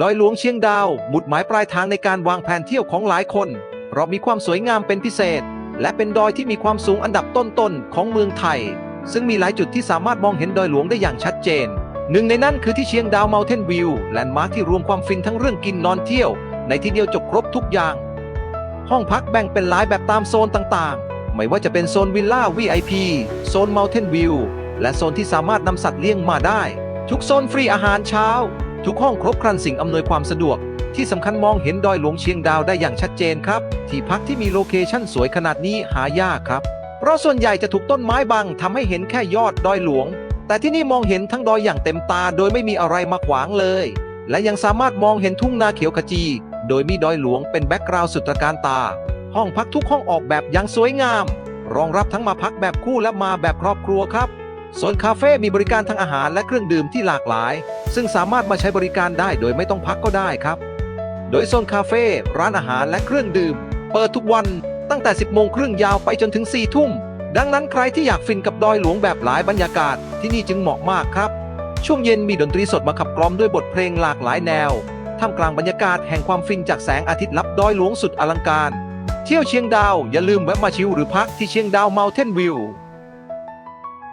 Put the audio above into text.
ดอยหลวงเชียงดาวหมุดหมายปลายทางในการวางแผนเที่ยวของหลายคน เพราะมีความสวยงามเป็นพิเศษ และเป็นดอยที่มีความสูงอันดับต้นๆของเมืองไทย ซึ่งมีหลายจุดที่สามารถมองเห็นดอยหลวงได้อย่างชัดเจน หนึ่งในนั้นคือที่เชียงดาว Mountain View แลนด์มาร์คที่รวมความฟินทั้งเรื่องกินนอนเที่ยว ในที่เดียวจบครบทุกอย่าง ห้องพักแบ่งเป็นหลายแบบตามโซนต่างๆ ไม่ว่าจะเป็นโซนวิลล่า VIP โซน Mountain View และโซนที่สามารถนำสัตว์เลี้ยงมาได้ ทุกโซนฟรีอาหารเช้า ทุกห้องครบครันสิ่งอำนวยความสะดวก ที่สำคัญมองเห็นดอยหลวงเชียงดาวได้อย่างชัดเจนครับ ที่พักที่มีโลเคชั่นสวยขนาดนี้หายากครับ เพราะส่วนใหญ่จะถูกต้นไม้บังทำให้เห็นแค่ยอดดอยหลวง แต่ที่นี่มองเห็นทั้งดอยอย่างเต็มตาโดยไม่มีอะไรมาขวางเลย และยังสามารถมองเห็นทุ่งนาเขียวขจี โดยมีดอยหลวงเป็นแบ็กกราวด์สุดตระการตา ห้องพักทุกห้องออกแบบอย่างสวยงาม รองรับทั้งมาพักแบบคู่และมาแบบครอบครัวครับ โซนคาเฟ่มีบริการทั้งอาหารและเครื่องดื่มที่หลากหลาย ซึ่งสามารถมาใช้บริการได้โดยไม่ต้องพักก็ได้ครับ โดยโซนคาเฟ่ร้านอาหารและเครื่องดื่ม เปิดทุกวันตั้งแต่ 10 โมงครึ่งยาวไปจนถึง 4 ทุ่ม ดังนั้นใครที่อยากฟินกับดอยหลวงแบบหลายบรรยากาศที่นี่จึงเหมาะมากครับ ช่วงเย็นมีดนตรีสดมาขับกล่อมด้วยบทเพลงหลากหลายแนวท่ามกลางบรรยากาศแห่งความฟินจากแสงอาทิตย์ลับดอยหลวงสุดอลังการ เที่ยวเชียงดาวอย่าลืมแวะมาชิลหรือพักที่เชียงดาว Mountain View